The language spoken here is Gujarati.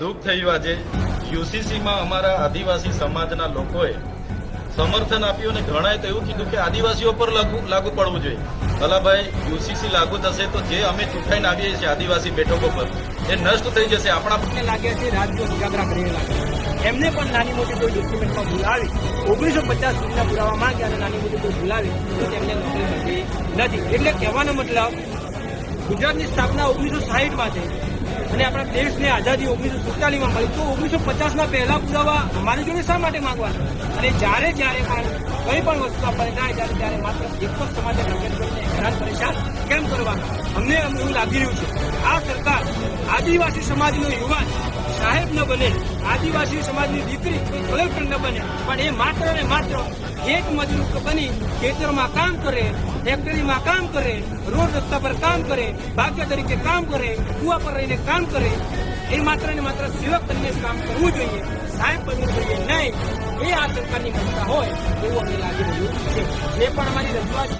દુઃખ થયું આજે. યુસીસીમાં અમારા આદિવાસી સમાજના લોકોએ સમર્થન આપ્યું અને ઘણાએ તો એવું કીધું કે આદિવાસીઓ પર લાગુ લાગુ પડવું જોઈએ. ભલાભાઈ, યુસીસી લાગુ થશે તો જે અમે ચૂંટાઈને આવીએ છીએ આદિવાસી બેઠકો પર, એ નષ્ટ થઈ જશે. આપણા લાગે છે રાજ્યો ઉજાગરા કરીને લાગે એમને પણ નાની મોટી કોઈ ડોક્યુમેન્ટમાં ભૂલાવી, ઓગણીસો પચાસ સુધીના પુરાવા માંગે અને નાની મોટી કોઈ ભૂલાવી, તો તેમને નોકરી નથી. એટલે કહેવાનો મતલબ, ગુજરાતની સ્થાપના ઓગણીસો સાહીઠમાં થઈ. અને આપણા દેશને આઝાદી ઓગણીસો સુડતાલીસમાં મળી. તો ઓગણીસો પચાસના પહેલા પુરાવા અમારી જોડે શા માટે માંગવાના? અને જ્યારે જ્યારે પણ કંઈ પણ વસ્તુ આપણને થાય ત્યારે ત્યારે માત્ર એક જ સમાજે ટાર્ગેટ કરીને હેરાન પરેશાન કેમ કરવા અમને એવું લાગી રહ્યું છે. આ સરકાર આદિવાસી સમાજનો યુવાન સાહેબ ન બને, આદિવાસી સમાજની દીકરી કોઈ કલેક્ટર ન બને, પણ એ માત્ર ને માત્ર એક મજૂર બની ખેતરમાં કામ કરે, ફેક્ટરીમાં કામ કરે, રોડ રસ્તા પર કામ કરે, ભાગ્ય તરીકે કામ કરે, કુવા પર રહીને કામ કરે, એ માત્ર ને માત્ર સેવક તરીકે કામ કરવું જોઈએ. સાહેબ બનવું જોઈએ નહીં. એ આ સરકારની મમતા હોય, એવું અમને લાગી રહ્યું છે. જે પણ અમારી રજૂઆત